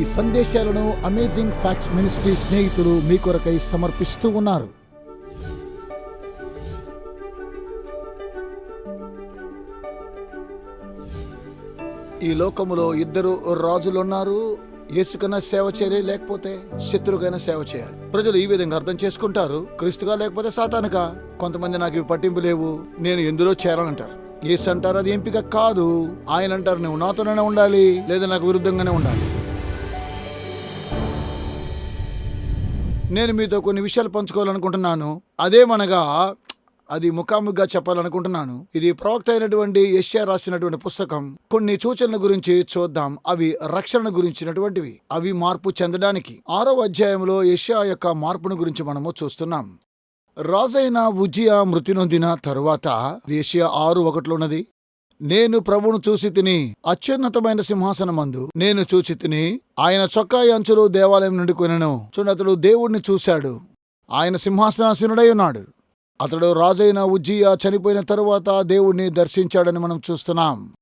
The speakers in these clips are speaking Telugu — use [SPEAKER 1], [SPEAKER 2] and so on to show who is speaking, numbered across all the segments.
[SPEAKER 1] ఈ సందేశాలను అమేజింగ్ ఫ్యాక్ట్స్ మినిస్ట్రీ స్నేహితులు మీ కొరకై సమర్పిస్తూ ఉన్నారు. ఈ లోకములో ఇద్దరు రాజులున్నారు. యేసుకైనా సేవ చేయాలి లేకపోతే శత్రుకైనా సేవ చేయాలి. ప్రజలు ఈ విధంగా అర్థం చేసుకుంటారు. క్రీస్తుగా లేకపోతే సాతానుగా? కొంతమంది నాకు ఇవి పట్టింపు లేవు. నేను ఎందులో చేరాలంటారు? ఏసు అంటారు అది ఎంపిక కాదు. ఆయన అంటారు నువ్వు నాతోనే ఉండాలి లేదా నాకు విరుద్ధంగానే ఉండాలి. నేను మీతో కొన్ని విషయాలు పంచుకోవాలనుకుంటున్నాను. అదేమనగా అది ముఖాముఖిగా చెప్పాలనుకుంటున్నాను. ఇది ప్రవక్త అయినటువంటి యష్యా రాసినటువంటి పుస్తకం. కొన్ని సూచనల గురించి చూద్దాం. అవి రక్షణ గురించినటువంటివి. అవి మార్పు చెందడానికి. ఆరో అధ్యాయంలో యష్యా యొక్క మార్పును గురించి మనము చూస్తున్నాం. రాజైన ఉజియా మృతి నొందిన తరువాత యష్యా ఆరు ఒకటిలో ఉన్నది. నేను ప్రభును చూసి తిని అత్యున్నతమైన సింహాసనమందు నేను చూసి తిని ఆయన చొక్కాయి అంచులు దేవాలయం నుండి కొనెను. చూడతడు దేవుణ్ణి చూశాడు. ఆయన సింహాసనాసీనుడై ఉన్నాడు. అతడు రాజైన ఉజ్జియా చనిపోయిన తరువాత దేవుణ్ణి దర్శించాడని మనం చూస్తున్నాం.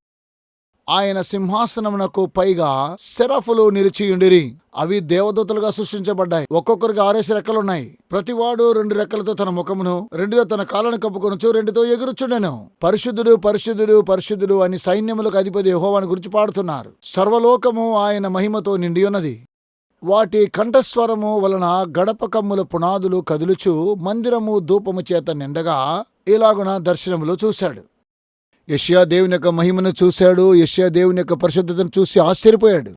[SPEAKER 1] ఆయన సింహాసనమునకు పైగా సెరఫులు నిలిచియుండిరి అవి దేవదూతలుగా సృష్టించబడ్డాయి. ఒక్కొక్కరికి ఆరేసి రెక్కలున్నాయి. ప్రతివాడు రెండు రెక్కలతో తన ముఖమును రెండుతో తన కాళ్ళను కప్పుకొనొచ్చు రెండుతో ఎగురుచుండెను. పరిశుద్ధుడు పరిశుద్ధుడు పరిశుద్ధుడు అని సైన్యములకు అధిపతి యహోవాని గురించి పాడుతున్నారు. సర్వలోకము ఆయన మహిమతో నిండి ఉన్నది వాటి కంఠస్వరము వలన గడప కమ్ముల పునాదులు కదులుచు మందిరము ధూపము చేత నిండగా ఇలాగున దర్శనములో చూశాడు. యష్యా దేవుని యొక్క మహిమను చూశాడు. యష్యా దేవుని యొక్క పరిశుద్ధతను చూసి ఆశ్చర్యపోయాడు.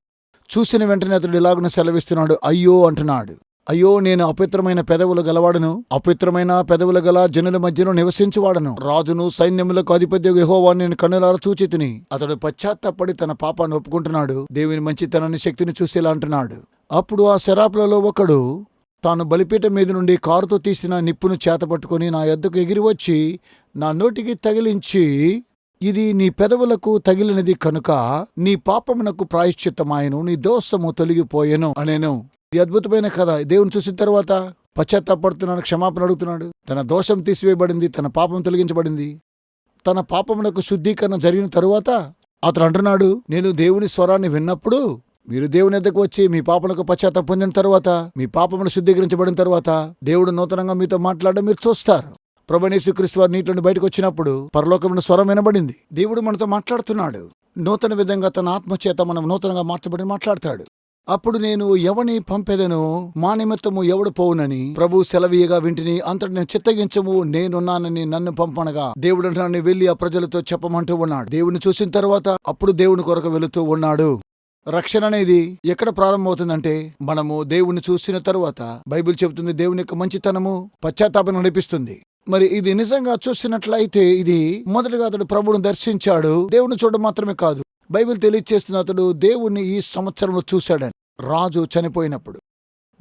[SPEAKER 1] చూసిన వెంటనే అతడు ఇలాగను సెలవిస్తున్నాడు. అయ్యో అంటున్నాడు. అయ్యో నేను అపిత్రమైన పెదవులు గలవాడను. అపిత్రమైన పెదవులు గల జనుల మధ్యలో నివసించువాడను. రాజును సైన్యములకు అధిపతి యెహోవాను నేను కన్నులార చూచితిని అతడు పశ్చాత్తపడి తన పాపాన్ని ఒప్పుకుంటున్నాడు. దేవుని మంచితనాన్ని శక్తిని చూసేలా అంటున్నాడు. అప్పుడు ఆ శరాపులలో ఒకడు తాను బలిపీఠం మీద నుండి కారుతో తీసిన నిప్పును చేతపట్టుకుని నా ఎద్దకు ఎగిరి వచ్చి నా నోటికి తగిలించి ఇది నీ పెదవులకు తగిలినది కనుక నీ పాపమునకు ప్రాయశ్చిత్తమాయను నీ దోషము తొలగిపోయెను అనేను. ఇది అద్భుతమైన కథ. దేవుని చూసిన తర్వాత పశ్చాత్తాపడుతున్నాడు క్షమాపణ అడుగుతున్నాడు. తన దోషం తీసివేయబడింది తన పాపం తొలగించబడింది. తన పాపమునకు శుద్ధీకరణ జరిగిన తరువాత అతను అంటున్నాడు నేను దేవుని స్వరాన్ని విన్నప్పుడు మీరు దేవుని ఎద్దకు వచ్చి మీ పాపలకు పశ్చాత్తాపం పొందిన తర్వాత మీ పాపములు శుద్ధీకరించబడిన తర్వాత దేవుడు నూతనంగా మీతో మాట్లాడడం మీరు చూస్తారు. ప్రభనేసుక్రీస్తు వారి నీటి నుండి బయటకు వచ్చినప్పుడు పరలోకమైన స్వరం వినబడింది. దేవుడు మనతో మాట్లాడుతున్నాడు. నూతన విధంగా తన ఆత్మచేత మనం నూతనంగా మార్చబడి మాట్లాడతాడు. అప్పుడు నేను ఎవని పంపెదను? మా నిమిత్తము ఎవడు పోవునని? ప్రభు సెలవీయగా వింటిని అంతటి నేను చిత్తగించము నేనున్నానని నన్ను పంపనగా. దేవుడు నన్ను వెళ్ళి ఆ ప్రజలతో చెప్పమంటూ ఉన్నాడు. దేవుని చూసిన తర్వాత అప్పుడు దేవుని కొరకు వెళుతూ ఉన్నాడు. రక్షణ అనేది ఎక్కడ ప్రారంభమవుతుందంటే మనము దేవుణ్ణి చూసిన తరువాత బైబిల్ చెబుతుంది దేవుని యొక్క మంచితనము పశ్చాత్తాపం నడిపిస్తుంది. మరి ఇది నిజంగా చూసినట్లయితే ఇది మొదటగా అతడు ప్రభువును దర్శించాడు. దేవుని చూడడం మాత్రమే కాదు. బైబిల్ తెలియచేస్తున్న అతడు దేవుణ్ణి ఈ సంవత్సరంలో చూశాడని. రాజు చనిపోయినప్పుడు.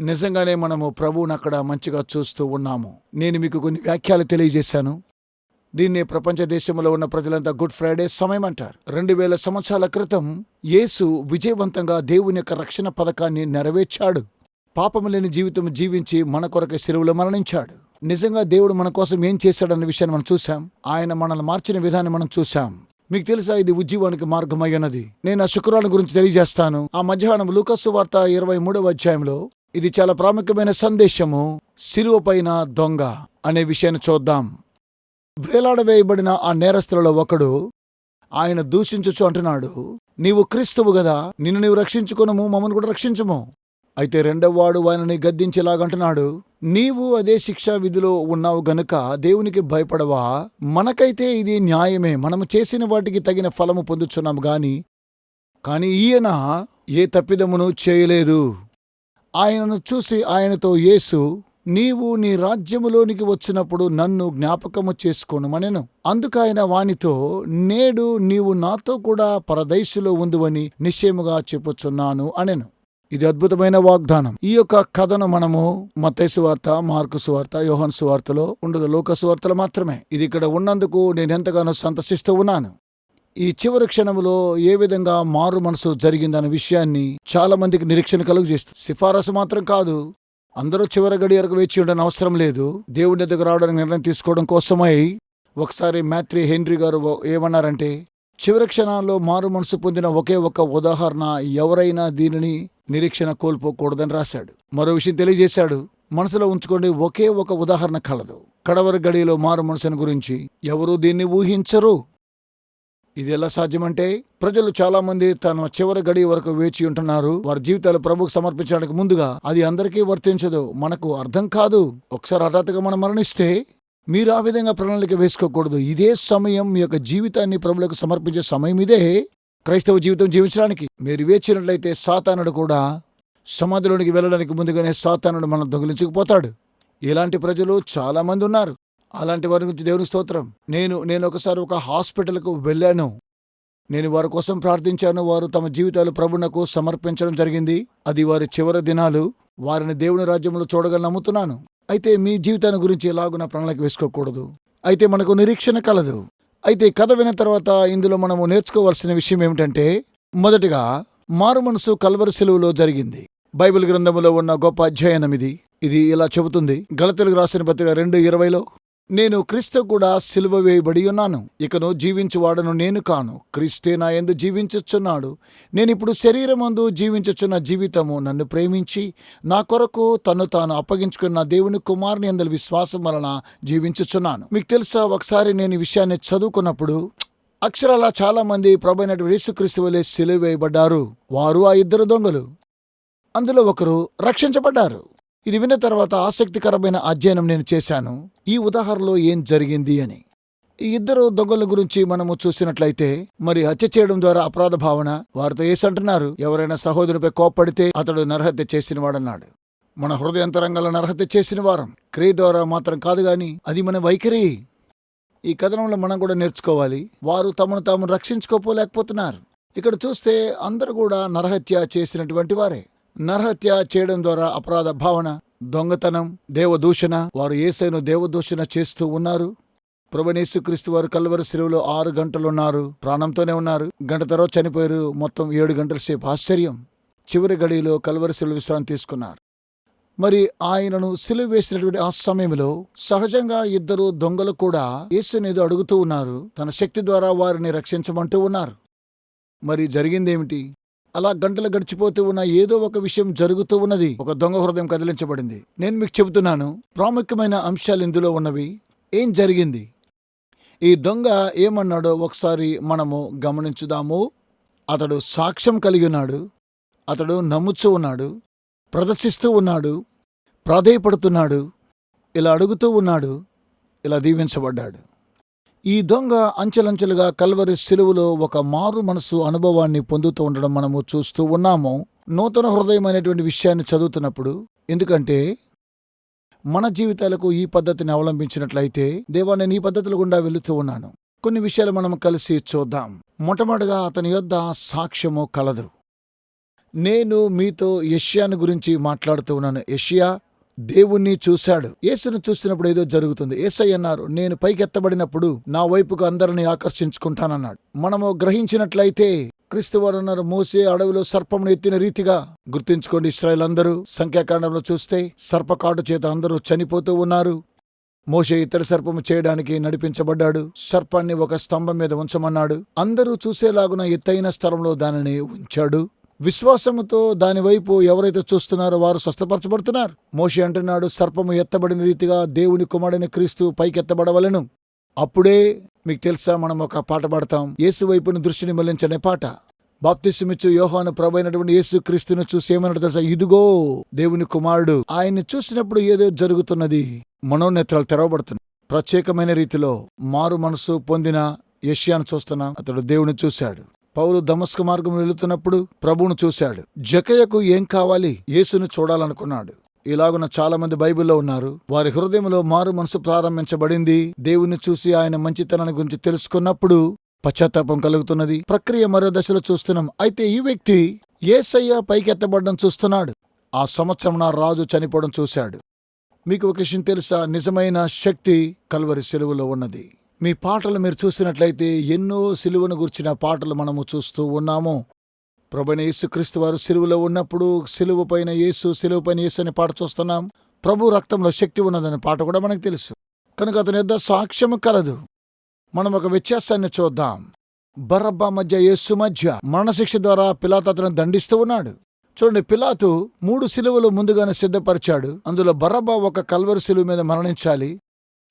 [SPEAKER 1] నిజంగానే మనము ప్రభువును అక్కడ మంచిగా చూస్తూ ఉన్నాము. నేను మీకు కొన్ని వ్యాఖ్యలు తెలియజేశాను. దీన్ని ప్రపంచ దేశంలో ఉన్న ప్రజలంతా గుడ్ ఫ్రైడే సమయం అంటారు. రెండు వేల సంవత్సరాల క్రితం యేసు విజయవంతంగా దేవుని యొక్క రక్షణ పథకాన్ని నెరవేర్చాడు. పాపము లేని జీవితం జీవించి మన కొరకు సెలవులు మరణించాడు. నిజంగా దేవుడు మన కోసం ఏం చేశాడన్న విషయాన్ని మనం చూసాం ఆయన మనల్ని మార్చిన విధాన్ని మనం చూసాం మీకు తెలుసా ఇది ఉజ్జీవానికి మార్గమై ఉన్నది నేను ఆ శుక్రవారం గురించి తెలియజేస్తాను. ఆ మధ్యాహ్నం లూకస్సు వార్త ఇరవై మూడవ అధ్యాయంలో ఇది చాలా ప్రాముఖ్యమైన సందేశము. సిలువ పైన దొంగ అనే విషయాన్ని చూద్దాం. వేలాడవేయబడిన ఆ నేరస్తులలో ఒకడు ఆయన దూషించచ్చు అంటున్నాడు. నీవు క్రీస్తువు గదా నిన్ను నీవు రక్షించుకునము మమ్మల్ని కూడా రక్షించము. అయితే రెండవ వాడు ఆయనని గద్దించేలాగంటున్నాడు నీవు అదే శిక్షా విధిలో ఉన్నావు గనుక దేవునికి భయపడవా? మనకైతే ఇది న్యాయమే. మనము చేసిన వాటికి తగిన ఫలము పొందుచున్నాము గాని కాని ఈయన ఏ తప్పిదమును చేయలేదు. ఆయనను చూసి ఆయనతో యేసు నీవు నీ రాజ్యములోనికి వచ్చినప్పుడు నన్ను జ్ఞాపకము చేసుకోనుమనెను. అందుకాయన వానితో నేడు నీవు నాతో కూడా పరదైసులో ఉందువని నిశ్చయముగా చెప్పుచున్నాను అనెను. ఇది అద్భుతమైన వాగ్దానం. ఈ యొక్క కథను మనము మతేసు వార్త మార్కు సువార్త యోహన్ సువార్తలో ఉండదు లోక సువార్తలు మాత్రమే. ఇది ఇక్కడ ఉన్నందుకు నేను ఎంతగానో సంతసిస్తూ ఉన్నాను. ఈ చివరి క్షణంలో ఏ విధంగా మారు మనసు జరిగిందన్న విషయాన్ని చాలా మందికి నిరీక్షణ కలుగు చేస్తుంది. సిఫారసు మాత్రం కాదు. అందరూ చివరి గడియరకు వేచి ఉండని అవసరం లేదు. దేవుడి దగ్గర రావడానికి నిర్ణయం తీసుకోవడం కోసమై ఒకసారి మ్యాథ్రీ హెన్రీ గారు ఏమన్నారంటే చివరి క్షణాల్లో మారు మనసు పొందిన ఒకే ఒక్క ఉదాహరణ ఎవరైనా దీనిని నిరీక్షణ కోల్పోకూడదని రాశాడు. మరో విషయం తెలియజేశాడు మనసులో ఉంచుకోండి ఒకే ఒక ఉదాహరణ కలదు. కడవరి గడిలో మారు మనసుని గురించి ఎవరు దీన్ని ఊహించరు. ఇది ఎలా సాధ్యమంటే ప్రజలు చాలా మంది తన చివరి గడి వరకు వేచి ఉంటున్నారు. వారి జీవితాలు ప్రభుకు సమర్పించడానికి ముందుగా అది అందరికీ వర్తించదు మనకు అర్థం కాదు. ఒకసారి హఠాత్తుగా మనం మరణిస్తే మీరు ఆ విధంగా ప్రణాళిక వేసుకోకూడదు. ఇదే సమయం మీ యొక్క జీవితాన్ని ప్రభులకు సమర్పించే సమయం ఇదే. క్రైస్తవ జీవితం జీవించడానికి మీరు వేచినట్లయితే సాతానుడు కూడా సమాధిలోనికి వెళ్ళడానికి ముందుగానే సాతానుడు మనం దొంగిలించుకుపోతాడు. ఇలాంటి ప్రజలు చాలామంది ఉన్నారు. అలాంటి వారి గురించి దేవుని స్తోత్రం. నేను నేను ఒకసారి ఒక హాస్పిటల్కు వెళ్ళాను. నేను వారి కోసం ప్రార్థించాను. వారు తమ జీవితాలు ప్రభునకు సమర్పించడం జరిగింది. అది వారి చివరి దినాలు. వారిని దేవుని రాజ్యంలో చూడగల నమ్ముతున్నాను. అయితే మీ జీవితాన్ని గురించి ఎలాగున ప్రణాళిక వేసుకోకూడదు. అయితే మనకు నిరీక్షణ కలదు. అయితే కథ విన్న తర్వాత ఇందులో మనము నేర్చుకోవాల్సిన విషయం ఏమిటంటే మొదటిగా మారు మనసు కల్వరి సెలువులో జరిగింది. బైబిల్ గ్రంథములో ఉన్న గొప్ప అధ్యయనం ఇది ఇది ఇలా చెబుతుంది. గలతెలుగు రాసిన పత్రిక రెండు ఇరవైలో నేను క్రీస్తు కూడా సిలువ వేయబడి ఉన్నాను. ఇకను జీవించువాడను నేను కాను. క్రీస్తే నా ఎందు జీవించుచున్నాడు. నేనిప్పుడు శరీరమందు జీవించుచున్న జీవితము నన్ను ప్రేమించి నా కొరకు తను తాను అప్పగించుకున్న దేవుని కుమారుని అందరి విశ్వాసం వలన జీవించుచున్నాను. మీకు తెలుసా ఒకసారి నేను ఈ విషయాన్ని చదువుకున్నప్పుడు అక్షరాల చాలామంది ప్రభైనటు యేసుక్రీస్తు వలె సిలువ వేయబడ్డారు. వారు ఆ ఇద్దరు దొంగలు. అందులో ఒకరు రక్షించబడ్డారు. ఇది విన్న తర్వాత ఆసక్తికరమైన అధ్యయనం నేను చేశాను. ఈ ఉదాహరణలో ఏం జరిగింది అని. ఈ ఇద్దరు దొంగల గురించి మనము చూసినట్లయితే మరి హత్య చేయడం ద్వారా అపరాధ భావన వారితో ఏసంటున్నారు ఎవరైనా సహోదరుపై కోప్పడితే అతడు నరహత్య చేసినవాడన్నాడు మన హృదయంతరంగాల నరహత్య చేసిన వారం. క్రియ ద్వారా మాత్రం కాదు గాని అది మన వైఖరి. ఈ కథనంలో మనం కూడా నేర్చుకోవాలి. వారు తమను తాము రక్షించుకోపోలేకపోతున్నారు. ఇక్కడ చూస్తే అందరు కూడా నరహత్య చేసినటువంటి వారే. నరహత్య చేయడం ద్వారా అపరాధ భావన దొంగతనం దేవదూషణ వారు ఏసైను దేవదూషణ చేస్తూ ఉన్నారు. ప్రభనేసుక్రీస్తు వారు కల్వరి సెలవులో ఆరు గంటలున్నారు. ప్రాణంతోనే ఉన్నారు. గంట తర్వాత చనిపోయారు. మొత్తం ఏడు గంటల సేపు ఆశ్చర్యం. చివరి గడిలో కల్వరి సెలవు విశ్రాంతి తీసుకున్నారు. మరి ఆయనను సిలువ వేసినటువంటి ఆ సమయంలో సహజంగా ఇద్దరు దొంగలు కూడా యేసునేదో అడుగుతూ ఉన్నారు. తన శక్తి ద్వారా వారిని రక్షించమంటూ ఉన్నారు. మరి జరిగిందేమిటి? అలా గంటలు గడిచిపోతూ ఉన్న ఏదో ఒక విషయం జరుగుతూ ఉన్నది. ఒక దొంగ హృదయం కదిలించబడింది. నేను మీకు చెబుతున్నాను ప్రాముఖ్యమైన అంశాలు ఇందులో ఉన్నవి. ఏం జరిగింది? ఈ దొంగ ఏమన్నాడో ఒకసారి మనము గమనించుదాము. అతడు సాక్ష్యం కలిగి ఉన్నాడు. అతడు నమ్ముచూ ఉన్నాడు. ప్రదర్శిస్తూ ఉన్నాడు. ప్రాధేయపడుతున్నాడు. ఇలా అడుగుతూ ఉన్నాడు. ఇలా దీవించబడ్డాడు. ఈ దొంగ అంచెలంచెలుగా కల్వరి సిలువలో ఒక మారు మనసు అనుభవాన్ని పొందుతూ ఉండడం మనము చూస్తూ ఉన్నాము. నూతన హృదయమైనటువంటి విషయాన్ని చదువుతున్నప్పుడు ఎందుకంటే మన జీవితాలకు ఈ పద్ధతిని అవలంబించినట్లయితే దేవా నేను ఈ పద్ధతుల గుండా వెళుతూ ఉన్నాను. కొన్ని విషయాలు మనం కలిసి చూద్దాం. మొట్టమొదటిగా అతని యొద్ద సాక్ష్యము కలదు. నేను మీతో యష్యాను గురించి మాట్లాడుతూ ఉన్నాను. యష్యా దేవుణ్ణి చూశాడు. యేసును చూసినప్పుడు ఏదో జరుగుతుంది. ఏసై అన్నారు నేను పైకెత్తబడినప్పుడు నా వైపుకు అందరిని ఆకర్షించుకుంటానన్నాడు. మనము గ్రహించినట్లయితే క్రీస్తు వారు అన్నారు మోసే అడవిలో సర్పమును ఎత్తిన రీతిగా గుర్తించుకోండి ఇస్రాయల్ అందరూ సంఖ్యాకాండంలో చూస్తే సర్పకాటు చేత అందరూ చనిపోతూ ఉన్నారు. మోషే ఇతర సర్పము చేయడానికి నడిపించబడ్డాడు. సర్పాన్ని ఒక స్తంభం మీద ఉంచమన్నాడు. అందరూ చూసేలాగున ఎత్తైన స్థలంలో దానిని ఉంచాడు. విశ్వాసముతో దానివైపు ఎవరైతే చూస్తున్నారో వారు స్వస్థపరచబడుతున్నారు. మోషి అంటున్నాడు సర్పము ఎత్తబడిన రీతిగా దేవుని కుమారుని క్రీస్తు పైకెత్తబడవలెను. అప్పుడే మీకు తెలుసా మనం ఒక పాట పాడతాం. యేసు వైపును దృష్టిని మళ్ళించనే పాట. బాప్తిసమిచ్చు యోహాను ప్రభైనటువంటి యేసు క్రీస్తును చూసి ఏమన్నాడు తెలుసా? ఇదిగో దేవుని కుమారుడు ఆయన్ని చూసినప్పుడు ఏదో జరుగుతున్నది. మనోనేత్రాలు తెరవబడుతున్నాయి. ప్రత్యేకమైన రీతిలో మారు మనసు పొందిన యష్యాను చూస్తున్నాం. అతడు దేవుని చూశాడు. పౌలు దమస్క మార్గం వెళుతున్నప్పుడు ప్రభువును చూశాడు. జకయ్యకు ఏం కావాలి? యేసును చూడాలనుకున్నాడు. ఇలాగున చాలా మంది బైబిల్లో ఉన్నారు. వారి హృదయంలో మారు మనసు ప్రారంభించబడింది. దేవుని చూసి ఆయన మంచితనాన్ని గురించి తెలుసుకున్నప్పుడు పశ్చాత్తాపం కలుగుతున్నది. ప్రక్రియ మరో దశలో చూస్తున్నాం. అయితే ఈ వ్యక్తి ఏసయ్య పైకెత్తబడడం చూస్తున్నాడు. ఆ సంవత్సరం నా రాజు చనిపోవడం చూశాడు. మీకు ఒక విషయం తెలుసా? నిజమైన శక్తి కల్వరి సెలువులో ఉన్నది. మీ పాటలు మీరు చూసినట్లయితే ఎన్నో సిలువను గుర్చిన పాటలు మనము చూస్తూ ఉన్నాము. ప్రభుని యేసుక్రీస్తు వారు సిలువలో ఉన్నప్పుడు సిలువ పైన యేసు సిలువ పైన యేసు అనే పాట చూస్తున్నాం. ప్రభు రక్తంలో శక్తి ఉన్నదనే పాట కూడా మనకు తెలుసు. కనుక అతని యొద్ సాక్ష్యము కలదు. మనం ఒక వ్యత్యాసాన్ని చూద్దాం. బరబ్బా మధ్య యేసు మధ్య మరణశిక్ష ద్వారా పిలాతు అతను దండిస్తూ ఉన్నాడు. చూడండి పిలాతు మూడు సిలువలు ముందుగానే సిద్ధపరిచాడు. అందులో బరబ్బా ఒక కల్వరు సిలువ మీద మరణించాలి.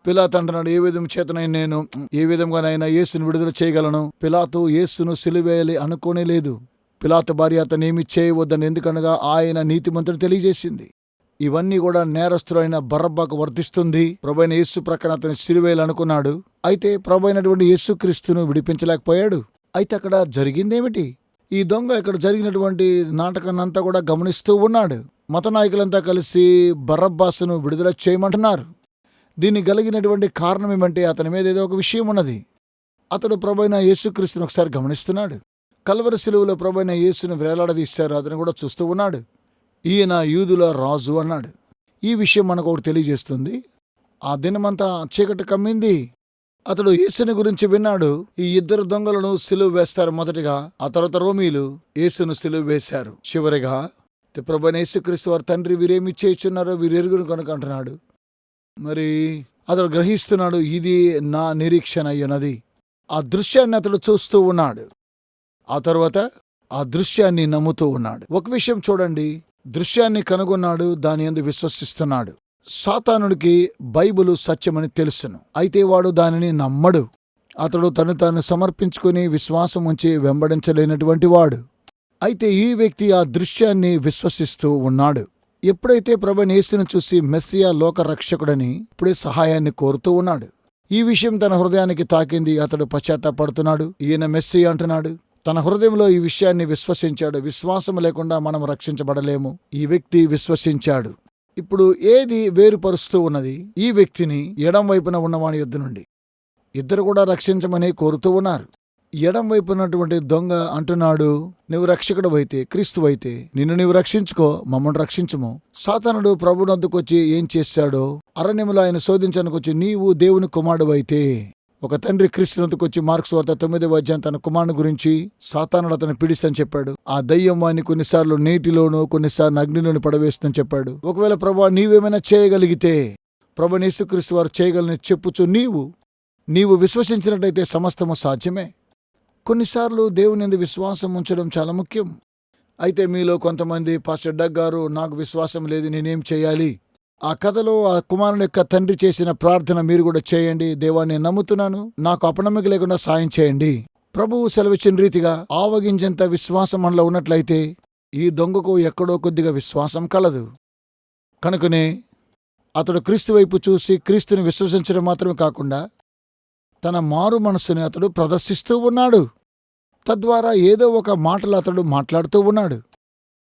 [SPEAKER 1] పిలాత్ అంటున్నాడు ఏ విధం చేతనైనా నేను? ఏ విధంగానైనా యేసును విడుదల చేయగలను? పిలాతు యేసును సిలివేయాలి అనుకోనే లేదు. పిలాత్ భార్య అతను ఏమి చేయవద్దని ఎందుకనగా ఆయన నీతిమంతుడు తెలియజేసింది. ఇవన్నీ కూడా నేరస్తుడైన బర్రబ్బాకు వర్తిస్తుంది. ప్రభైన యేసు ప్రక్కన అతను సిరివేయాలనుకున్నాడు అయితే ప్రభైనటువంటి యేసు క్రీస్తును విడిపించలేకపోయాడు. అయితే అక్కడ జరిగిందేమిటి? ఈ దొంగ ఇక్కడ జరిగినటువంటి నాటకాన్నంతా కూడా గమనిస్తూ ఉన్నాడు. మత నాయకులంతా కలిసి బర్రబ్బాసును విడుదల చేయమంటున్నారు. దీన్ని కలిగినటువంటి కారణం ఏమంటే అతని మీద ఏదో ఒక విషయం ఉన్నది. అతడు ప్రభైన యేసుక్రీస్తుని ఒకసారి గమనిస్తున్నాడు. కల్వర సిలువలో ప్రభైన యేసును వేలాడదీశారు. అతను కూడా చూస్తూ ఉన్నాడు. ఈయన యూదుల రాజు అన్నాడు. ఈ విషయం మనకు ఒకటి తెలియజేస్తుంది. ఆ దినమంతా చీకటి కమ్మింది. అతడు యేసుని గురించి విన్నాడు. ఈ ఇద్దరు దొంగలను సిలువు వేస్తారు మొదటిగా. ఆ తర్వాత రోమీలు యేసును సిలువు వేశారు. చివరిగా ప్రభైన యేసుక్రీస్తు వారి తండ్రి వీరేమి చేయుచున్నారో వీరు ఎరుగురు కనుక అంటున్నాడు. మరి అతడు గ్రహిస్తున్నాడు ఇది నా నిరీక్షణ అయ్యున్నది ఆ దృశ్యాన్ని అతడు చూస్తూ ఉన్నాడు. ఆ తర్వాత ఆ దృశ్యాన్ని నమ్ముతూ ఉన్నాడు. ఒక విషయం చూడండి. దృశ్యాన్ని కనుగొన్నాడు దాని ఎందు విశ్వసిస్తున్నాడు. సాతానుడికి బైబిలు సత్యమని తెలుసును. అయితే వాడు దానిని నమ్మడు. అతడు తను తాను సమర్పించుకుని విశ్వాసం ఉంచి వెంబడించలేనటువంటి వాడు. అయితే ఈ వ్యక్తి ఆ దృశ్యాన్ని విశ్వసిస్తూ ఉన్నాడు. ఎప్పుడైతే ప్రభు నేసును చూసి మెస్సియా లోకరక్షకుడని ఇప్పుడే సహాయాన్ని కోరుతూ ఉన్నాడు. ఈ విషయం తన హృదయానికి తాకింది. అతడు పశ్చాత్తాపడుతున్నాడు. ఈయన మెస్సి అంటున్నాడు. తన హృదయంలో ఈ విషయాన్ని విశ్వసించాడు. విశ్వాసం లేకుండా మనం రక్షించబడలేము. ఈ వ్యక్తి విశ్వసించాడు. ఇప్పుడు ఏది వేరుపరుస్తూ ఉన్నది? ఈ వ్యక్తిని ఎడం వైపున ఉన్నవాని యుద్ధ నుండి. ఇద్దరు కూడా రక్షించమని కోరుతూ ఉన్నారు. ఎడం వైపు ఉన్నటువంటి దొంగ అంటున్నాడు నువ్వు రక్షకుడు అయితే క్రీస్తు అయితే నిన్ను నీవు రక్షించుకో మమ్మల్ని రక్షించము. సాతానుడు ప్రభునొద్దకొచ్చి ఏం చేశాడో అరణ్యములో ఆయన శోధించడానికొచ్చి నీవు దేవుని కుమారుడు అయితే. ఒక తండ్రి క్రీస్తునందుకొచ్చి మార్క్స్ వార్త తొమ్మిదవ అధ్యాయం తన కుమారుని గురించి సాతానుడు అతను పిడిస్తని చెప్పాడు. ఆ దయ్యం వాడిని కొన్నిసార్లు నీటిలోనూ కొన్నిసార్లు అగ్నిలోను పడవేస్తుందని చెప్పాడు. ఒకవేళ ప్రభా నీవేమైనా చేయగలిగితే ప్రభు యేసుక్రీస్తు వారు చేయగలని చెప్పుచు నీవు నీవు విశ్వసించినట్టయితే సమస్తము సాధ్యమే. కొన్నిసార్లు దేవుని యందు విశ్వాసం ఉంచడం చాలా ముఖ్యం. అయితే మీలో కొంతమంది పాస్టర్ డగ్ గారు నాకు విశ్వాసం లేదు నేనేం చేయాలి? ఆ కథలో ఆ కుమారుని యొక్క తండ్రి చేసిన ప్రార్థన మీరు కూడా చేయండి. దేవాన్ని నమ్ముతున్నాను. నాకు అపనమ్మక లేకుండా సాయం చేయండి. ప్రభువు సెలవిచ్చిన రీతిగా ఆవగించేంత విశ్వాసం మనలో ఉన్నట్లయితే ఈ దొంగకు ఎక్కడో కొద్దిగా విశ్వాసం కలదు. కనుకనే అతడు క్రీస్తు వైపు చూసి క్రీస్తుని విశ్వసించడం మాత్రమే కాకుండా తన మారు మనస్సుని అతడు ప్రదర్శిస్తూ ఉన్నాడు. తద్వారా ఏదో ఒక మాటలు అతడు మాట్లాడుతూ ఉన్నాడు.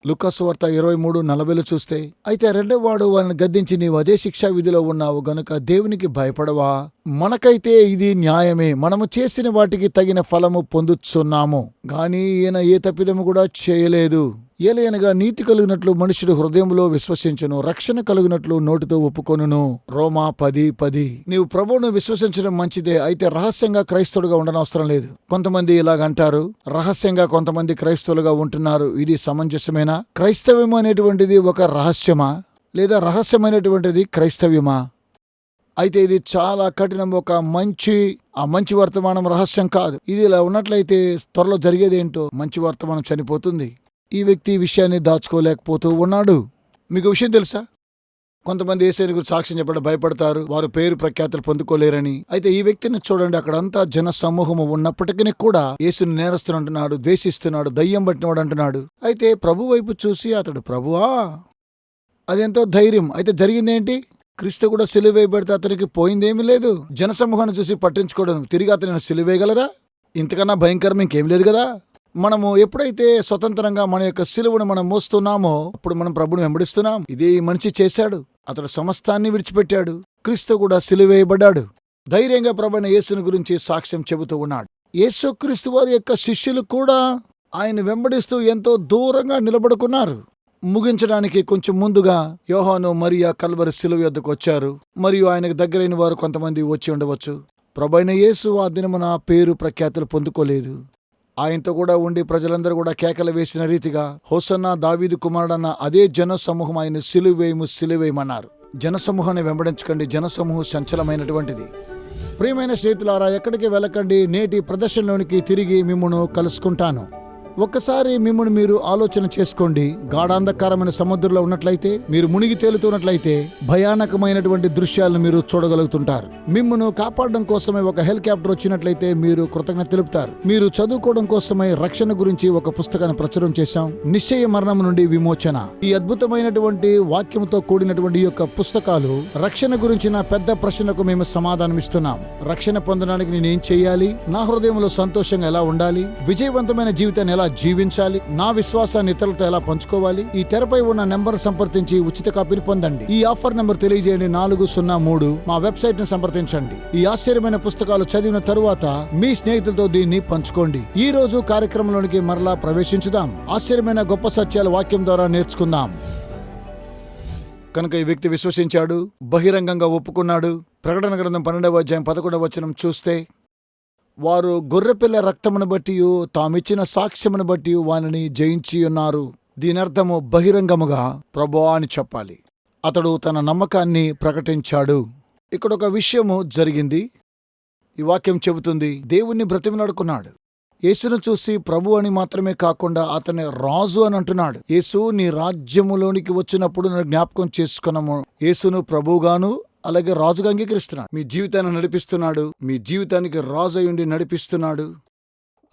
[SPEAKER 1] లుకస్వార్త ఇరవై మూడు నలభైలో చూస్తే అయితే రెండవవాడు వాళ్ళని గద్దించి నీవు అదే శిక్షా విధిలో ఉన్నావు గనుక దేవునికి భయపడవా? మనకైతే ఇది న్యాయమే. మనము చేసిన వాటికి తగిన ఫలము పొందుచున్నాము. గాని ఈయన ఏ తప్పిదము కూడా చేయలేదు. ఏలయనగా నీతి కలిగినట్లు మనుషుడు హృదయంలో విశ్వసించును రక్షణ కలిగినట్లు నోటితో ఒప్పుకొనును. రోమా పది పది. నీవు ప్రభువును విశ్వసించడం మంచిదే అయితే రహస్యంగా క్రైస్తవుడుగా ఉండనవసరం లేదు. కొంతమంది ఇలాగంటారు రహస్యంగా కొంతమంది క్రైస్తవులుగా ఉంటున్నారు ఇది సమంజసమేనా? క్రైస్తవ్యం అనేటువంటిది ఒక రహస్యమా? లేదా రహస్యమైనటువంటిది క్రైస్తవ్యమా? అయితే ఇది చాలా కఠినం ఒక మంచి ఆ మంచి వర్తమానం రహస్యం కాదు. ఇది ఇలా ఉన్నట్లయితే త్వరలో జరిగేదేంటో మంచి వర్తమానం చనిపోతుంది. ఈ వ్యక్తి విషయాన్ని దాచుకోలేకపోతూ ఉన్నాడు. మీకు విషయం తెలుసా? కొంతమంది ఏసైని గురించి సాక్ష్యం చెప్పడం భయపడతారు. వారు పేరు ప్రఖ్యాతులు పొందుకోలేరని. అయితే ఈ వ్యక్తిని చూడండి. అక్కడంతా జన సమూహము ఉన్నప్పటికీ కూడా యేసుని నేరస్తుని అంటున్నాడు ద్వేషిస్తున్నాడు దయ్యం పట్టినవాడు అంటున్నాడు. అయితే ప్రభు వైపు చూసి అతడు ప్రభువా? అదెంతో ధైర్యం. అయితే జరిగిందేంటి? క్రీస్తు కూడా సిలువేయబడితే అతనికి పోయిందేమీ లేదు. జనసమూహాన్ని చూసి పట్టించుకోవడం తిరిగి అతను సిలువేయగలరా ఇంతకన్నా భయంకరం ఇంకేం లేదు కదా? మనము ఎప్పుడైతే స్వతంత్రంగా మన యొక్క సిలువను మనం మోస్తున్నామో అప్పుడు మనం ప్రభుని వెంబడిస్తున్నాం. ఇదే మనిషి చేశాడు. అతడు సమస్తాన్ని విడిచిపెట్టాడు. క్రీస్తు కూడా సిలువేయబడ్డాడు. ధైర్యంగా ప్రభుని యేసుని గురించి సాక్ష్యం చెబుతూ ఉన్నాడు. యేసుక్రీస్తు వారి యొక్క శిష్యులు కూడా ఆయన వెంబడిస్తూ ఎంతో దూరంగా నిలబడుకున్నారు. ముగించడానికి కొంచెం ముందుగా యోహాను మరియా కల్వరి సిలువ యొద్దకు వచ్చారు. మరియు ఆయనకు దగ్గరైన వారు కొంతమంది వచ్చి ఉండవచ్చు. ప్రభైన యేసు ఆ దినమున పేరు ప్రఖ్యాతులు పొందుకోలేదు. ఆయనతో కూడా ఉండి ప్రజలందరూ కూడా కేకలు వేసిన రీతిగా హోసన్న దావీదు కుమారుడన్న అదే జన సమూహం ఆయన సిలువేయము సిలువేయమన్నారు. జనసమూహాన్ని వెంబడించకండి. జనసమూహం సంచలమైనటువంటిది ప్రియమైన స్నేహితులారా ఎక్కడికి వెళ్ళకండి. నేటి ప్రదర్శనలోనికి తిరిగి మిమ్మను కలుసుకుంటాను. ఒక్కసారి మిమ్మల్ని మీరు ఆలోచన చేసుకోండి. గాఢాంధకారమైన సముద్రంలో ఉన్నట్లయితే మీరు మునిగి తేలుతున్నట్లయితే భయానకమైనటువంటి దృశ్యాలను మీరు చూడగలుగుతుంటారు. మిమ్మల్ని కాపాడడం కోసమే ఒక హెలికాప్టర్ వచ్చినట్లయితే మీరు కృతజ్ఞత తెలుపుతారు. మీరు చదువుకోవడం కోసమై రక్షణ గురించి ఒక పుస్తకాన్ని ప్రచురం చేశాం. నిశ్చయ మరణం నుండి విమోచన. ఈ అద్భుతమైనటువంటి వాక్యంతో కూడినటువంటి యొక్క పుస్తకాలు రక్షణ గురించిన పెద్ద ప్రశ్నకు మేము సమాధానం ఇస్తున్నాం. రక్షణ పొందడానికి నేనేం చేయాలి? నా హృదయంలో సంతోషంగా ఎలా ఉండాలి? విజయవంతమైన జీవితాన్ని ఎలా జీవించాలి? నా విశ్వాసాన్ని ఇతరులతో ఎలా పంచుకోవాలి? ఈ తెరపై ఉన్న నెంబర్ సంప్రదించి ఉచిత కాపీని పొందండి. ఈ ఆఫర్ నెంబర్ తెలియజేయండి నాలుగు సున్నా మూడు. మా వెబ్సైట్ని సంప్రదించండి. ఈ ఆశ్చర్యమైన పుస్తకాలు చదివిన తరువాత మీ స్నేహితులతో దీన్ని పంచుకోండి. ఈ రోజు కార్యక్రమంలోనికి మరలా ప్రవేశించుదాం. ఆశ్చర్యమైన గొప్ప సత్యాల వాక్యం ద్వారా నేర్చుకుందాం. కనుక ఈ వ్యక్తి విశ్వసించాడు బహిరంగంగా ఒప్పుకున్నాడు. ప్రకటన గ్రంథం పన్నెండవ అధ్యాయం పదకొండవ వచనం చూస్తే వారు గొర్రెపిల్ల రక్తమును బట్టి తామిచ్చిన సాక్ష్యమును బట్టి వానిని జయించి ఉన్నారు. దీనర్థము బహిరంగముగా ప్రభువా అని చెప్పాలి. అతడు తన నమ్మకాన్ని ప్రకటించాడు. ఇక్కడ ఒక విషయము జరిగింది. ఈ వాక్యం చెబుతుంది దేవుణ్ణి బ్రతిమలాడుకున్నాడు. యేసును చూసి ప్రభు అని మాత్రమే కాకుండా అతని రాజు అని అంటున్నాడు. యేసు నీ రాజ్యములోనికి వచ్చినప్పుడు నన్ను జ్ఞాపకం చేసుకున్నాము యేసును ప్రభువుగాను అలాగే రాజుగా అంగీకరిస్తున్నాడు. మీ జీవితాన్ని నడిపిస్తున్నాడు. మీ జీవితానికి రాజు అయ్యుండి నడిపిస్తున్నాడు.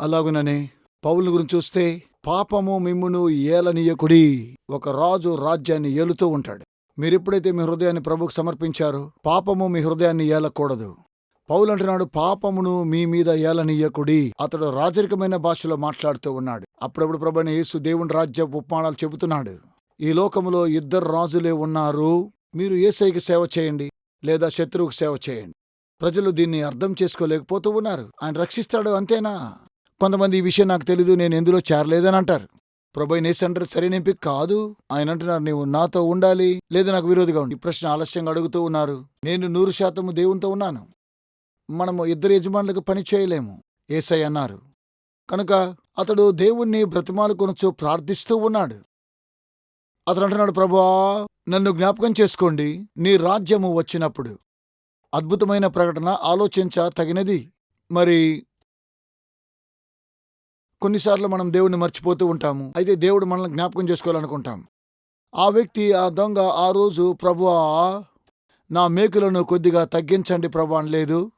[SPEAKER 1] అలాగుననే పౌలు గురించి చూస్తే పాపము మిమ్మును ఏలనీయకుడి ఒక రాజు రాజ్యాన్ని ఏలుతూ ఉంటాడు. మీరెప్పుడైతే మీ హృదయాన్ని ప్రభుకు సమర్పించారో పాపము మీ హృదయాన్ని ఏలకూడదు. పౌలు అంటున్నాడు పాపమును మీ మీద ఏలనీయకుడి. అతడు రాజరికమైన భాషలో మాట్లాడుతూ ఉన్నాడు. అప్పుడప్పుడు ప్రభుని యేసు దేవుని రాజ్య ఉపమానాలు చెబుతున్నాడు. ఈ లోకములో ఇద్దరు రాజులే ఉన్నారు. మీరు ఏసైకి సేవ చేయండి. లేదా శత్రువుకు సేవ చేయండి. ప్రజలు దీన్ని అర్థం చేసుకోలేకపోతూ ఉన్నారు. ఆయన రక్షిస్తాడు అంతేనా? కొంతమంది ఈ విషయం నాకు తెలీదు నేను ఎందులో చేరలేదని అంటారు. ప్రభు నేసంటారు సరైన ఎంపిక కాదు. ఆయన అంటున్నారు నీవు నాతో ఉండాలి లేదా నాకు విరోధిగా ఉండి. ప్రశ్న ఆలస్యంగా అడుగుతూ ఉన్నారు. నేను నూరు శాతము దేవునితో ఉన్నాను. మనము ఇద్దరు యజమానులకు పని చేయలేము ఏసై అన్నారు. కనుక అతడు దేవుణ్ణి బ్రతిమాలు కొనుచు ప్రార్థిస్తూ ఉన్నాడు. అతను అంటున్నాడు ప్రభా నన్ను జ్ఞాపకం చేసుకోండి నీ రాజ్యము వచ్చినప్పుడు. అద్భుతమైన ప్రకటన ఆలోచించ తగినది. మరి కొన్నిసార్లు మనం దేవుణ్ణి మర్చిపోతూ ఉంటాము. అయితే దేవుడు మనల్ని జ్ఞాపకం చేసుకోవాలనుకుంటాం. ఆ వ్యక్తి ఆ దొంగ ఆ రోజు ప్రభువా నా మేకులను కొద్దిగా తగ్గించండి ప్రభు అనలేదు.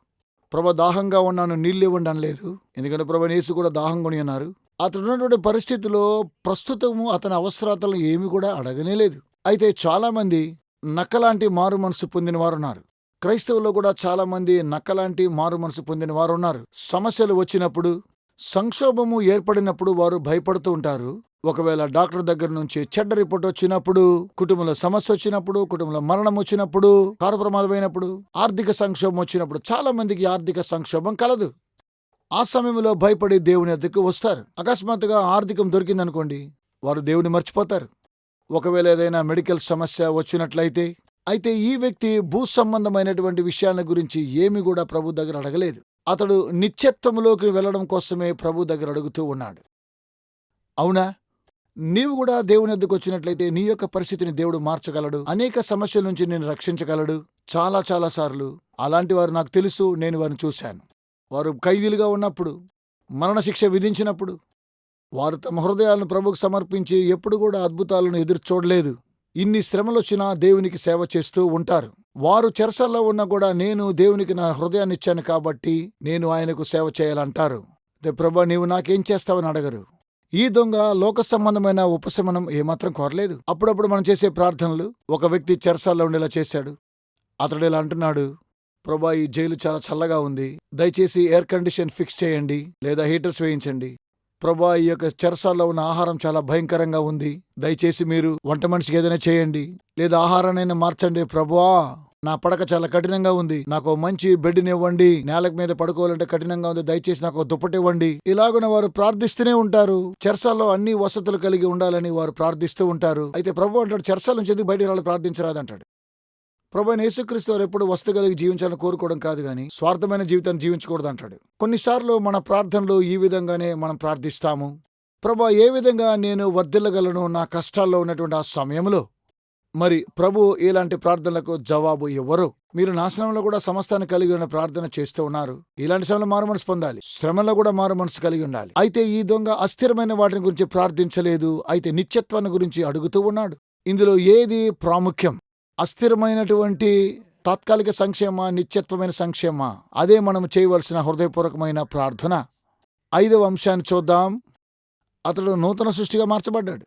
[SPEAKER 1] ప్రభు దాహంగా ఉన్నాను నీళ్ళు ఇవ్వండి అనలేదు. ఎందుకంటే ప్రభు నేసు కూడా దాహం కొని ఉన్నారు. అతడు ఉన్నటువంటి పరిస్థితిలో ప్రస్తుతము అతని అవసరాతలను ఏమి కూడా అడగనే లేదు. అయితే చాలామంది నక్కలాంటి మారు మనసు పొందిన క్రైస్తవుల్లో కూడా చాలామంది నక్కలాంటి మారు మనసు పొందిన వారు ఉన్నారు సమస్యలు వచ్చినప్పుడు సంక్షోభము ఏర్పడినప్పుడు వారు భయపడుతూ ఉంటారు. ఒకవేళ డాక్టర్ దగ్గర నుంచి చెడ్డ రిపోర్ట్ వచ్చినప్పుడు కుటుంబంలో సమస్య వచ్చినప్పుడు కుటుంబంలో మరణం వచ్చినప్పుడు కారు ప్రమాదమైనప్పుడు ఆర్థిక సంక్షోభం వచ్చినప్పుడు చాలా మందికి ఆర్థిక సంక్షోభం కలదు. ఆ సమయంలో భయపడి దేవుని ఎద్దకు వస్తారు. అకస్మాత్తుగా ఆర్థికం దొరికిందనుకోండి వారు దేవుని మర్చిపోతారు. ఒకవేళ ఏదైనా మెడికల్ సమస్య వచ్చినట్లయితే అయితే ఈ వ్యక్తి భూ సంబంధమైనటువంటి విషయాల గురించి ఏమి కూడా ప్రభు దగ్గర అడగలేదు. అతడు నిత్యత్వంలోకి వెళ్ళడం కోసమే ప్రభు దగ్గర అడుగుతూ ఉన్నాడు. అవునా? నీవు కూడా దేవుని వద్దకు వచ్చినట్లయితే నీ యొక్క పరిస్థితిని దేవుడు మార్చగలడు. అనేక సమస్యల నుంచి నేను రక్షించగలడు. చాలా చాలా సార్లు. అలాంటి వారు నాకు తెలుసు నేను వారిని చూశాను. వారు ఖైదీలుగా ఉన్నప్పుడు మరణశిక్ష విధించినప్పుడు వారు తమ హృదయాలను ప్రభుకు సమర్పించి ఎప్పుడు కూడా అద్భుతాలను ఎదురు చూడలేదు. ఇన్ని శ్రమలొచ్చినా దేవునికి సేవ చేస్తూ ఉంటారు. వారు చెరసల్లో ఉన్నా కూడా నేను దేవునికి నా హృదయాన్ని ఇచ్చాను కాబట్టి నేను ఆయనకు సేవ చేయాలంటారు. "దే ప్రభా నీవు నాకేం చేస్తావని అడగరు. ఈ దొంగ లోక సంబంధమైన ఉపశమనం ఏమాత్రం కోరలేదు. అప్పుడప్పుడు మనం చేసే ప్రార్థనలు ఒక వ్యక్తి చెరసాల్లో ఉండేలా చేశాడు. అతడు ఇలా అంటున్నాడు ప్రభా ఈ జైలు చాలా చల్లగా ఉంది. దయచేసి ఎయిర్ కండిషన్ ఫిక్స్ చేయండి లేదా హీటర్స్ వేయించండి. ప్రభా ఈ యొక్క చెరసాల్లో ఉన్న ఆహారం చాలా భయంకరంగా ఉంది. దయచేసి మీరు వంట మనిషికి ఏదైనా చేయండి. లేదా ఆహారాన్నైనా మార్చండి. ప్రభువా నా పడక చాలా కఠినంగా ఉంది. నాకు మంచి బెడ్ని ఇవ్వండి నేల మీద పడుకోవాలంటే కఠినంగా ఉంది. దయచేసి నాకు దుప్పటి ఇవ్వండి ఇలాగున వారు ప్రార్థిస్తూనే ఉంటారు. చెరసాల్లో అన్ని వసతులు కలిగి ఉండాలని వారు ప్రార్థిస్తూ ఉంటారు. అయితే ప్రభు అంటాడు చెరసాల నుంచి ఎందుకు బయటికి ప్రార్థించరాదంటాడు. ప్రభు అయిన యేసుక్రీస్తు వారు ఎప్పుడు వస్తు కలిగి జీవించాలని కోరుకోవడం కాదు కానీ స్వార్థమైన జీవితాన్ని జీవించకూడదు అంటాడు కొన్నిసార్లు మన ప్రార్థనలు ఈ విధంగానే మనం ప్రార్థిస్తాము. ప్రభు ఏ విధంగా నేను వర్ధిల్లగలను నా కష్టాల్లో ఉన్నటువంటి ఆ సమయంలో? మరి ప్రభు ఇలాంటి ప్రార్థనలకు జవాబు ఇవ్వరు మీరు నాశనంలో కూడా సమస్తాన్ని కలిగి ఉన్న ప్రార్థన చేస్తూ ఉన్నారు. ఇలాంటి సమయంలో మారు మనసు పొందాలి. శ్రమలో కూడా మారు మనసు కలిగి ఉండాలి. అయితే ఈ దొంగ అస్థిరమైన వాటిని గురించి ప్రార్థించలేదు. అయితే నిత్యత్వాన్ని గురించి అడుగుతూ ఉన్నాడు. ఇందులో ఏది ప్రాముఖ్యం? అస్థిరమైనటువంటి తాత్కాలిక సంక్షేమ నిత్యత్వమైన సంక్షేమ అదే మనం చేయవలసిన హృదయపూర్వకమైన ప్రార్థన. ఐదవ అంశాన్ని చూద్దాం. అతడు నూతన సృష్టిగా మార్చబడ్డాడు.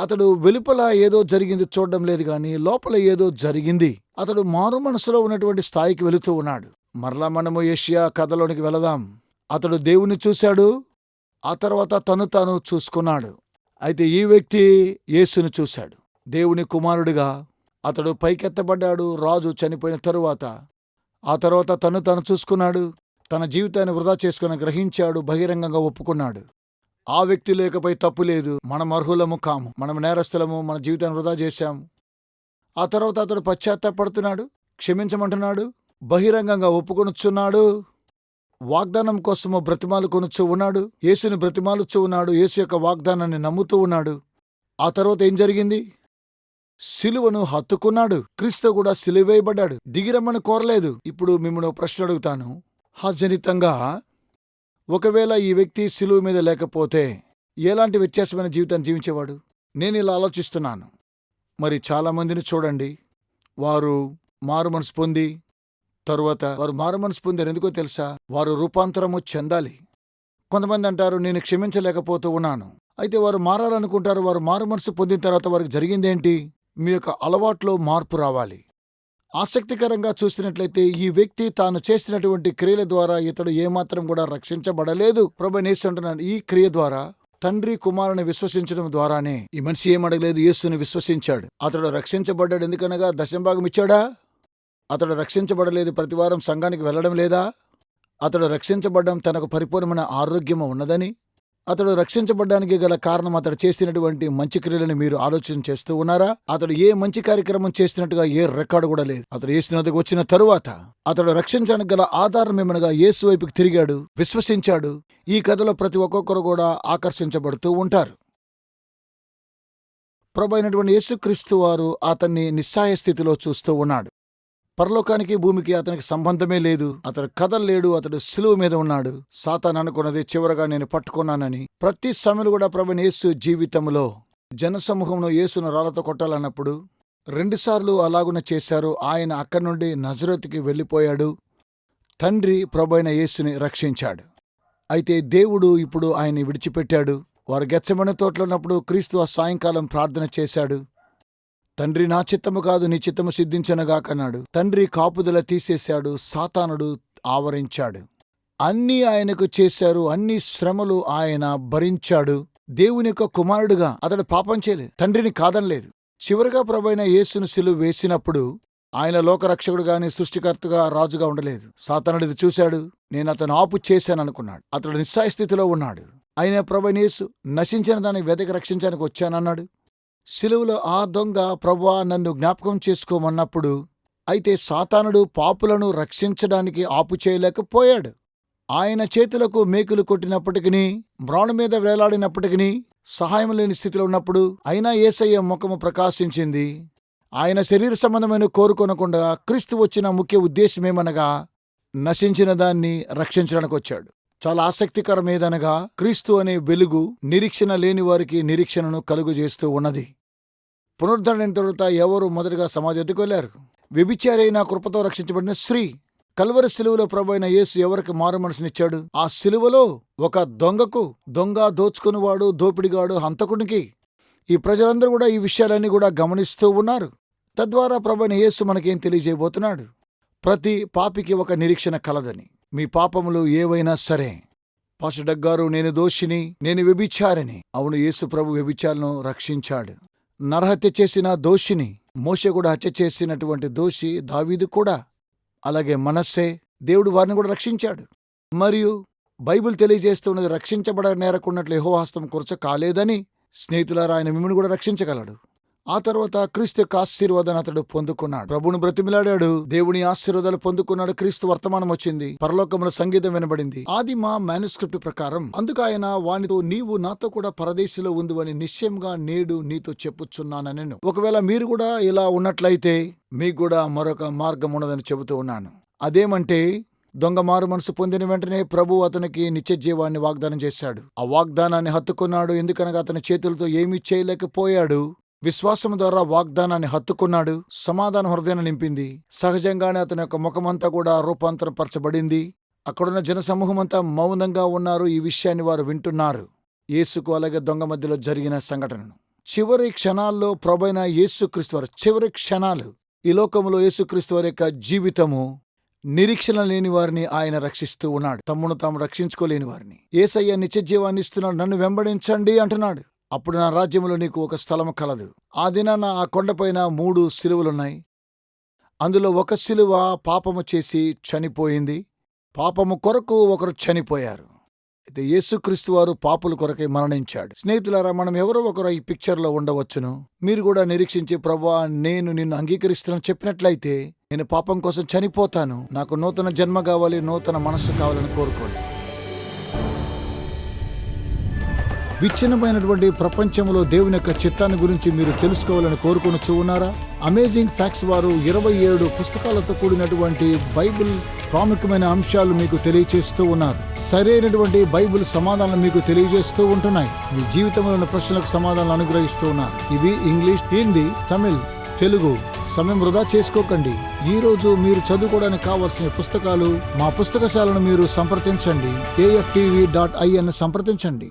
[SPEAKER 1] అతడు వెలుపల ఏదో జరిగింది చూడడం లేదు కానీ లోపల ఏదో జరిగింది. అతడు మారు మనసులో ఉన్నటువంటి స్థాయికి వెళుతూ ఉన్నాడు. మరలా మనము ఏషియా కథలోనికి వెళదాం. అతడు దేవుని చూశాడు. ఆ తర్వాత తను తాను చూసుకున్నాడు. అయితే ఈ వ్యక్తి యేసుని చూశాడు. దేవుని కుమారుడిగా అతడు పైకెత్తబడ్డాడు రాజు చనిపోయిన తరువాత. ఆ తర్వాత తను తను చూసుకున్నాడు తన జీవితాన్ని వృధా చేసుకుని గ్రహించాడు బహిరంగంగా ఒప్పుకున్నాడు. ఆ వ్యక్తి లేకపోయి తప్పు లేదు మనం అర్హులము కాము మనం నేరస్తులము మన జీవితాన్ని వృధా చేశాము. ఆ తర్వాత అతడు పశ్చాత్తాపడుతున్నాడు క్షమించమంటున్నాడు బహిరంగంగా ఒప్పుకొనుచున్నాడు వాగ్దానం కోసము బ్రతిమాలు కొనుచ్చు ఉన్నాడు యేసుని బ్రతిమాలుచు ఉన్నాడు యేసు యొక్క వాగ్దానాన్ని నమ్ముతూ ఉన్నాడు. ఆ తర్వాత ఏం జరిగింది? సిలువను హత్తుకున్నాడు. క్రీస్తు కూడా సిలువేయబడ్డాడు. దిగిరమ్మని కోరలేదు. ఇప్పుడు మిమ్మల్ని ప్రశ్న అడుగుతాను. హాజనితంగా ఒకవేళ ఈ వ్యక్తి సిలువ మీద లేకపోతే ఎలాంటి వ్యత్యాసమైన జీవితాన్ని జీవించేవాడు? నేను ఇలా ఆలోచిస్తున్నాను. మరి చాలా మందిని చూడండి. వారు మారు మనసు పొంది తరువాత వారు మారు మనసు పొందారు ఎందుకో తెలుసా? వారు రూపాంతరము చెందాలి. కొంతమంది అంటారు నేను క్షమించలేకపోతూ ఉన్నాను. అయితే వారు మారాలనుకుంటారు వారు మారు మనసు పొందిన తర్వాత వారికి జరిగిందేంటి? మీ యొక్క అలవాట్లో మార్పు రావాలి. ఆసక్తికరంగా చూసినట్లయితే ఈ వ్యక్తి తాను చేసినటువంటి క్రియల ద్వారా ఇతడు ఏమాత్రం కూడా రక్షించబడలేదు. ప్రభనేసి అంటున్నాను ఈ క్రియ ద్వారా తండ్రి కుమారుని విశ్వసించడం ద్వారానే ఈ మనిషి ఏమడగలేదు యేసుని విశ్వసించాడు. అతడు రక్షించబడ్డాడు ఎందుకనగా దశంభాగం ఇచ్చాడా? అతడు రక్షించబడలేదు ప్రతివారం సంఘానికి వెళ్ళడం లేదా? అతడు రక్షించబడ్డం తనకు పరిపూర్ణమైన ఆరోగ్యము ఉన్నదని అతడు రక్షించబడ్డానికి గల కారణం అతడు చేసినటువంటి మంచి క్రియలను మీరు ఆలోచన చేస్తూ ఉన్నారా? అతడు ఏ మంచి కార్యక్రమం చేసినట్టుగా ఏ రికార్డు కూడా లేదు. అతడు ఏసునదికి వచ్చిన తరువాత అతడు రక్షించడానికి గల ఆధారం ఏమనగా యేసు వైపుకి తిరిగాడు విశ్వసించాడు. ఈ కథలో ప్రతి ఒక్కొక్కరు కూడా ఆకర్షించబడుతూ ఉంటారు. ప్రభు అయినటువంటి యేసుక్రీస్తు వారు అతన్ని నిస్సాయ స్థితిలో చూస్తూ ఉన్నాడు. పరలోకానికి భూమికి అతనికి సంబంధమే లేదు. అతడు కదల్లేడు అతడు సిలువ మీద ఉన్నాడు. సాతాన్ అనుకున్నది చివరగా నేను పట్టుకున్నానని. ప్రతి సమయంలో కూడా ప్రభు యేసు జీవితంలో జనసమూహంలో యేసును రాళ్ళతో కొట్టాలన్నప్పుడు రెండుసార్లు అలాగున చేశారు. ఆయన అక్కడి నుండి నజరత్కి వెళ్ళిపోయాడు. తండ్రి ప్రభు అయిన యేసుని రక్షించాడు. అయితే దేవుడు ఇప్పుడు ఆయన్ని విడిచిపెట్టాడు. వారు గెచ్చమణ తోటలో ఉన్నప్పుడు క్రీస్తు ఆ సాయంకాలం ప్రార్థన చేశాడు. తండ్రి నా చిత్తము కాదు నీ చిత్తము సిద్ధించనగాకన్నాడు తండ్రి కాపుదల తీసేశాడు సాతానుడు ఆవరించాడు. అన్నీ ఆయనకు చేశారు అన్ని శ్రమలు ఆయన భరించాడు. దేవుని యొక్క కుమారుడుగా అతడు పాపం చేయలేదు తండ్రిని కాదనలేదు. చివరిగా ప్రభైన యేసును సిలువ వేసినప్పుడు ఆయన లోకరక్షకుడు గాని సృష్టికర్తగా రాజుగా ఉండలేదు. సాతానుడిది చూశాడు నేను అతను ఆపు చేశాననుకున్నాడు. అతడు నిస్సాయ స్థితిలో ఉన్నాడు. ఆయన ప్రభైన యేసు నశించిన దాన్ని వెతకి రక్షించడానికి వచ్చానన్నాడు. సిలువలో ఆ దొంగ ప్రభువా నన్ను జ్ఞాపకం చేసుకోమన్నప్పుడు అయితే సాతానుడు పాపులను రక్షించడానికి ఆపుచేయలేకపోయాడు ఆయన చేతులకు మేకులు కొట్టినప్పటికీ బ్రాణ మీద వేలాడినప్పటికీ సహాయం లేని స్థితిలో ఉన్నప్పుడు అయినా ఏసయ్య ముఖము ప్రకాశించింది. ఆయన శరీర సంబంధమైన కోరుకొనకుండా క్రీస్తు వచ్చిన ముఖ్య ఉద్దేశమేమనగా నశించిన దాన్ని రక్షించడానికి వచ్చాడు చాలా ఆసక్తికరం ఏదనగా క్రీస్తు అనే వెలుగు నిరీక్షణ లేని వారికి నిరీక్షణను కలుగజేస్తూ ఉన్నది. పునరుద్ధరణ తర్వాత ఎవరు మొదటగా సమాజ వెళ్ళారు? వెళ్ళారు వ్యభిచారైన కృపతో రక్షించబడిన స్త్రీ. కల్వరి సిలువలో ప్రభైన యేసు ఎవరికి మారు మనసునిచ్చాడు ఆ సిలువలో ఒక దొంగకు దొంగ దోచుకునివాడు దోపిడిగాడు హంతకునికి. ఈ ప్రజలందరూ కూడా ఈ విషయాలన్నీ కూడా గమనిస్తూ ఉన్నారు. తద్వారా ప్రభైన యేసు మనకేం తెలియజేయబోతున్నాడు? ప్రతి పాపికి ఒక నిరీక్షణ కలదని. మీ పాపములు ఏవైనా సరే. పాసుడగ్గారు నేను దోషిని నేను వ్యభిచారిని. అవును యేసు ప్రభు రక్షించాడు. నరహత్య చేసిన దోషిని మోషే కూడా హత్య చేసినటువంటి దోషి దావీదు కూడా. అలాగే మనస్సే దేవుడు వారిని కూడా రక్షించాడు. మరియు బైబిల్ తెలియజేస్తున్నది రక్షించబడ నేరకున్నట్లు యహోహస్తం కురచ కాలేదని స్నేహితులారా ఆయన మిమ్మల్ని కూడా రక్షించగలడు. ఆ తర్వాత క్రీస్తు యొక్క ఆశీర్వాదాన్ని అతడు పొందుకున్నాడు. ప్రభుని బ్రతిమిలాడాడు. దేవుని ఆశీర్వాదాలు పొందుకున్నాడు. క్రీస్తు వర్తమానం వచ్చింది. పరలోకముల సంగీతం వినబడింది. ఆది మా మాన్యుస్క్రిప్ట్ ప్రకారం అందుకు ఆయన వానితో నీవు నాతో కూడా పరదేశిలో ఉంది అని నిశ్చయంగా నేడు నీతో చెప్పుచున్నానని ఒకవేళ మీరు కూడా ఇలా ఉన్నట్లయితే మీకు కూడా మరొక మార్గం ఉన్నదని చెబుతూ ఉన్నాను. అదేమంటే దొంగ మారు మనసు పొందిన వెంటనే ప్రభు అతనికి నిత్య జీవాన్ని వాగ్దానం చేశాడు. ఆ వాగ్దానాన్ని హత్తుకున్నాడు. ఎందుకనగా అతని చేతులతో ఏమీ చేయలేకపోయాడు. విశ్వాసం ద్వారా వాగ్దానాన్ని హత్తుకున్నాడు సమాధాన హృదయాన్ని నింపింది. సహజంగానే అతని యొక్క ముఖమంతా కూడా రూపాంతరపరచబడింది. అక్కడున్న జనసమూహమంతా మౌనంగా ఉన్నారు ఈ విషయాన్ని వారు వింటున్నారు. యేసుకు అలాగే దొంగ మధ్యలో జరిగిన సంఘటనను. చివరి క్షణాల్లో ప్రభైన యేసుక్రీస్తు వారు చివరి క్షణాలు ఈ లోకంలో యేసుక్రీస్తు వారి యొక్క జీవితము నిరీక్షణ లేని వారిని ఆయన రక్షిస్తూ ఉన్నాడు. తమ్మును తాము రక్షించుకోలేని వారిని. ఏసయ్య నిత్య జీవాన్ని ఇస్తున్నాడు నన్ను వెంబడించండి అంటున్నాడు. అప్పుడు నా రాజ్యంలో నీకు ఒక స్థలం కలదు. ఆ దినాన ఆ కొండపైన మూడు సిలువలున్నాయి. అందులో ఒక సిలువ పాపము చేసి చనిపోయింది. పాపము కొరకు ఒకరు చనిపోయారు. అయితే యేసుక్రీస్తు వారు పాపుల కొరకై మరణించాడు. స్నేహితులారా మనం ఎవరో ఒకరు ఈ పిక్చర్లో ఉండవచ్చును. మీరు కూడా నిరీక్షించి ప్రభా నేను నిన్ను అంగీకరిస్తున్నాను చెప్పినట్లయితే నేను పాపం కోసం చనిపోతాను. నాకు నూతన జన్మ కావాలి నూతన మనస్సు కావాలని కోరుకోండి. విచ్ఛిన్నమైనటువంటి ప్రపంచంలో దేవుని యొక్క చిత్తాన్ని గురించి మీరు తెలుసుకోవాలని కోరుకొనొచ్చు ఉన్నారా? అమేజింగ్ ఫ్యాక్ట్స్ వారు ఇరవై ఏడు పుస్తకాలతో కూడినటువంటి బైబిల్ ప్రాముఖ్యమైన అంశాలు మీకు తెలియజేస్తూ ఉన్నారు. సరైనటువంటి బైబిల్ సమాధానాలు మీకు తెలియజేస్తూ ఉంటున్నాయి. మీ జీవితంలో ఉన్న ప్రశ్నలకు సమాధానాలు అనుగ్రహిస్తూ ఉన్నారు. ఇవి ఇంగ్లీష్ హిందీ తమిళ్ తెలుగు. సమయం వృధా చేసుకోకండి. ఈ రోజు మీరు చదువుకోవడానికి కావాల్సిన పుస్తకాలు మా పుస్తకశాలను మీరు సంప్రదించండి. ఏఎఫ్టీవీ డాట్ ఐఎన్ సంప్రదించండి.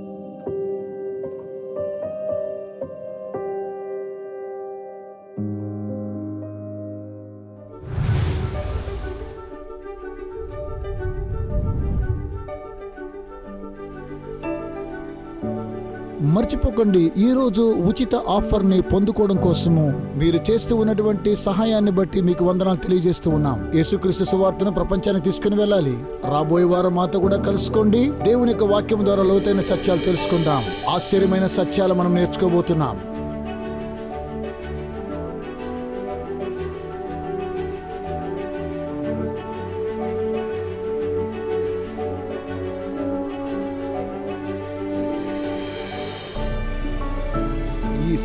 [SPEAKER 1] మర్చిపోకండి. ఈరోజు ఉచిత ఆఫర్ని పొందుకోవడం కోసము మీరు చేస్తూ ఉన్నటువంటి సహాయాన్ని బట్టి మీకు వందనాలు తెలియజేస్తూ ఉన్నాం. యేసుక్రీస్తు సువార్తను ప్రపంచానికి తీసుకుని వెళ్ళాలి. రాబోయే వారం మాతో కూడా కలుసుకోండి. దేవుని యొక్క వాక్యం ద్వారా లోతైన సత్యాలు తెలుసుకుందాం. ఆశ్చర్యమైన సత్యాలు మనం నేర్చుకోబోతున్నాం.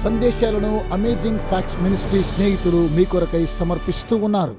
[SPEAKER 1] సందేశాలను అమేజింగ్ ఫ్యాక్ట్స్ మినిస్ట్రీ స్నేహితులు మీ కొరకై సమర్పిస్తూ ఉన్నారు.